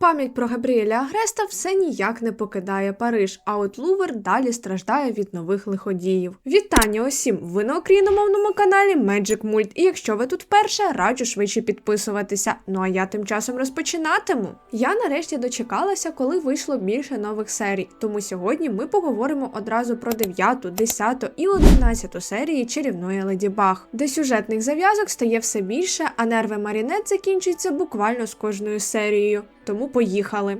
Пам'ять про Габріеля Агреста все ніяк не покидає Париж, а от Лувр далі страждає від нових лиходіїв. Вітання усім! Ви на україномовному каналі Magic Mult, і якщо ви тут вперше, раджу швидше підписуватися. Ну а я тим часом розпочинатиму. Я нарешті дочекалася, коли вийшло більше нових серій. Тому сьогодні ми поговоримо одразу про 9, 10 і 11 серії чарівної Леді Баг, де сюжетних зав'язок стає все більше, а нерви Марінет закінчуються буквально з кожною серією. Тому поїхали.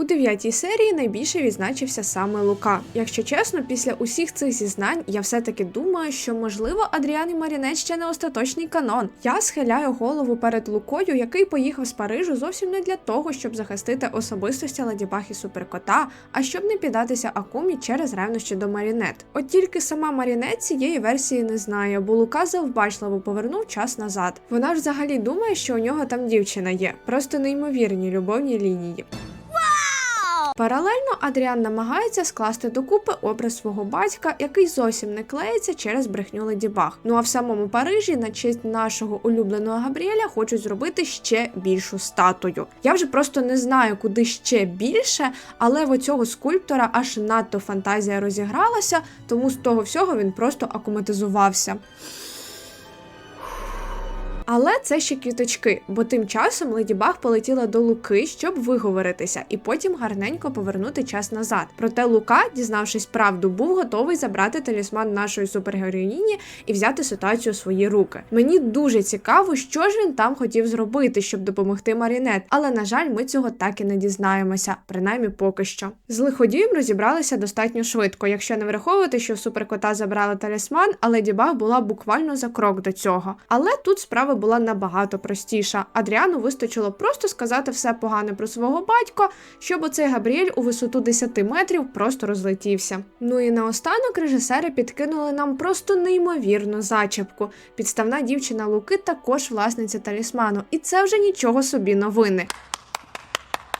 У дев'ятій серії найбільше відзначився саме Лука. Якщо чесно, після усіх цих зізнань я все-таки думаю, що можливо Адріан і Марінет ще не остаточний канон. Я схиляю голову перед Лукою, який поїхав з Парижу зовсім не для того, щоб захистити особистості Леді Баг і Суперкота, а щоб не піддатися Акумі через ревнощі до Марінет. От тільки сама Марінет цієї версії не знає, бо Лука завбачливо повернув час назад. Вона ж взагалі думає, що у нього там дівчина є, просто неймовірні любовні лінії. Паралельно Адріан намагається скласти докупи образ свого батька, який зовсім не клеїться через брехню Леді Баг. Ну а в самому Парижі на честь нашого улюбленого Габріеля хочуть зробити ще більшу статую. Я вже просто не знаю, куди ще більше, але в оцього скульптора аж надто фантазія розігралася, тому з того всього він просто акуматизувався. Але це ще квіточки, бо тим часом Леді Баг полетіла до Луки, щоб виговоритися, і потім гарненько повернути час назад. Проте Лука, дізнавшись правду, був готовий забрати талісман нашої супергероїні і взяти ситуацію у свої руки. Мені дуже цікаво, що ж він там хотів зробити, щоб допомогти Марінет, але на жаль, ми цього так і не дізнаємося, принаймні поки що. З лиходієм розібралися достатньо швидко, якщо не враховувати, що суперкота забрали талісман, а Леді Баг була буквально за крок до цього. Але тут справа була набагато простіша. Адріану вистачило просто сказати все погане про свого батька, щоб оцей Габріель у висоту 10 метрів просто розлетівся. Ну і наостанок режисери підкинули нам просто неймовірну зачіпку. Підставна дівчина Луки також власниця талісману, і це вже нічого собі новини.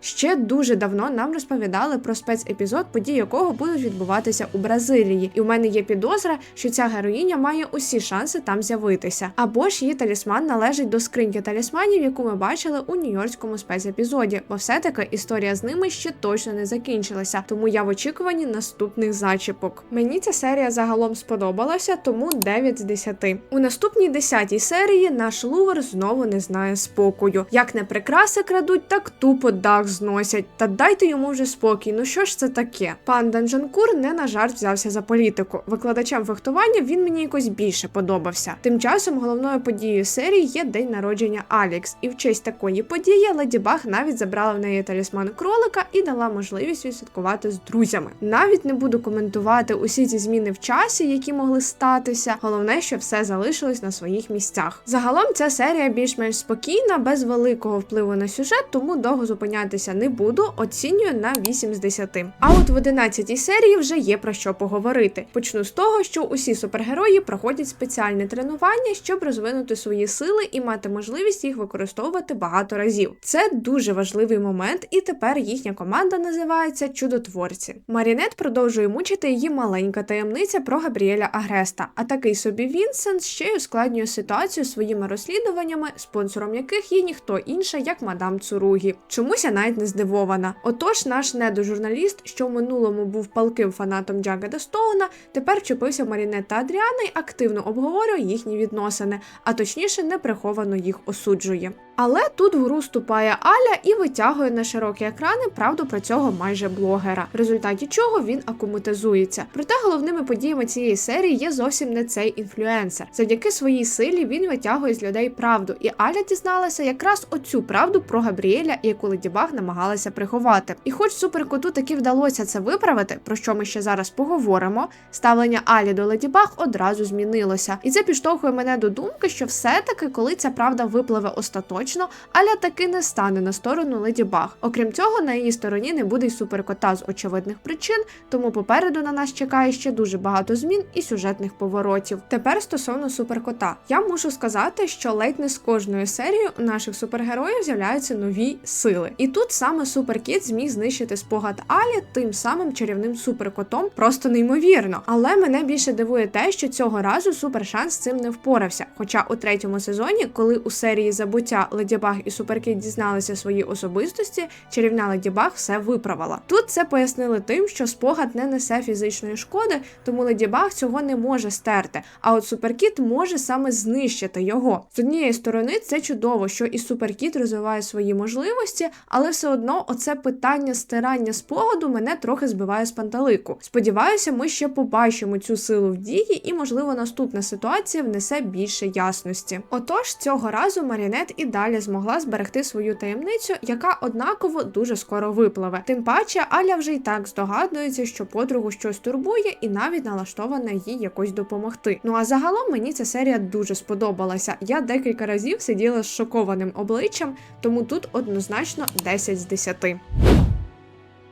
Ще дуже давно нам розповідали про спецепізод, події якого будуть відбуватися у Бразилії, і у мене є підозра, що ця героїня має усі шанси там з'явитися. Або ж її талісман належить до скриньки талісманів, яку ми бачили у нью-йоркському спецепізоді, бо все-таки історія з ними ще точно не закінчилася, тому я в очікуванні наступних зачіпок. Мені ця серія загалом сподобалася, тому 9 з 10. У наступній 10 серії наш лувер знову не знає спокою. Як не прикраси крадуть, так тупо дах зносять. Та дайте йому вже спокій. Ну що ж це таке? Пан Данжанкур не на жарт взявся за політику. Викладачем фехтування він мені якось більше подобався. Тим часом головною подією серії є день народження Алікс, і в честь такої події Леді Баг навіть забрала в неї талісман кролика і дала можливість відсвяткувати з друзями. Навіть не буду коментувати усі ці зміни в часі, які могли статися. Головне, що все залишилось на своїх місцях. Загалом ця серія більш-менш спокійна, без великого впливу на сюжет, тому довго зупинятися не буду, оцінюю на 8 з 10. А от в 11 серії вже є про що поговорити. Почну з того, що усі супергерої проходять спеціальне тренування, щоб розвинути свої сили і мати можливість їх використовувати багато разів. Це дуже важливий момент, і тепер їхня команда називається Чудотворці. Марінет продовжує мучити її маленька таємниця про Габріеля Агреста, а такий собі Вінсент ще й ускладнює ситуацію своїми розслідуваннями, спонсором яких є ніхто інший, як мадам Цуругі. Чомусь я навіть не здивована. Отож, наш недожурналіст, що в минулому був палким фанатом Джагеда Стоуна, тепер чепився Маріне та Адріана і активно обговорює їхні відносини, а точніше неприховано їх осуджує. Але тут в гру вступає Аля і витягує на широкі екрани правду про цього майже блогера, в результаті чого він акуматизується. Проте головними подіями цієї серії є зовсім не цей інфлюенсер. Завдяки своїй силі він витягує з людей правду, і Аля дізналася якраз оцю правду про Габріеля, яку Леді Баг намагалася приховати. І хоч суперкоту таки вдалося це виправити, про що ми ще зараз поговоримо, ставлення Алі до Леді Баг одразу змінилося. І це підштовхує мене до думки, що все-таки, коли ця правда випливе остаточно, Аля таки не стане на сторону Леді Баг. Окрім цього, на її стороні не буде й суперкота з очевидних причин, тому попереду на нас чекає ще дуже багато змін і сюжетних поворотів. Тепер стосовно суперкота, я мушу сказати, що ледь не з кожною серією у наших супергероїв з'являються нові сили. І тут саме суперкіт зміг знищити спогад Алі тим самим чарівним суперкотом, просто неймовірно. Але мене більше дивує те, що цього разу супершанс з цим не впорався. Хоча у третьому сезоні, коли у серії забуття Леді Баг і Суперкіт дізналися свої особистості, чарівна Леді Баг все виправила. Тут це пояснили тим, що спогад не несе фізичної шкоди, тому Леді Баг цього не може стерти. А от Суперкіт може саме знищити його. З однієї сторони, це чудово, що і Суперкіт розвиває свої можливості, але все одно оце питання стирання спогаду мене трохи збиває з панталику. Сподіваюся, ми ще побачимо цю силу в дії, і можливо наступна ситуація внесе більше ясності. Отож, цього разу Марінет і далі змогла зберегти свою таємницю, яка однаково дуже скоро випливе. Тим паче, Аля вже й так здогадується, що подругу щось турбує, і навіть налаштована їй якось допомогти. Ну а загалом мені ця серія дуже сподобалася. Я декілька разів сиділа з шокованим обличчям, тому тут однозначно 10 з 10.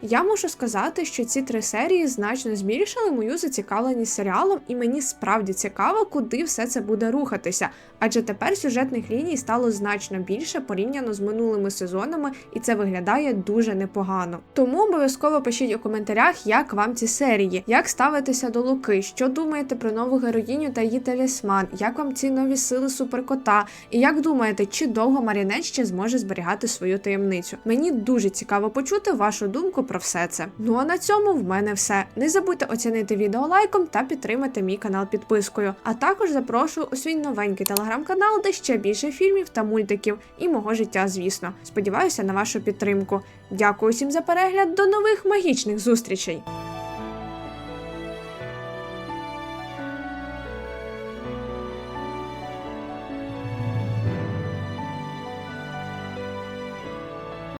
Я можу сказати, що ці три серії значно збільшили мою зацікавленість серіалом, і мені справді цікаво, куди все це буде рухатися. Адже тепер сюжетних ліній стало значно більше порівняно з минулими сезонами, і це виглядає дуже непогано. Тому обов'язково пишіть у коментарях, як вам ці серії, як ставитеся до Луки, що думаєте про нову героїню та її талісман, як вам ці нові сили суперкота, і як думаєте, чи довго Марінет ще зможе зберігати свою таємницю? Мені дуже цікаво почути вашу думку про все це. Ну а на цьому в мене все. Не забудьте оцінити відео лайком та підтримати мій канал підпискою. А також запрошую у свій новенький телеграм-канал, де ще більше фільмів та мультиків і мого життя, звісно. Сподіваюся на вашу підтримку. Дякую всім за перегляд. До нових магічних зустрічей!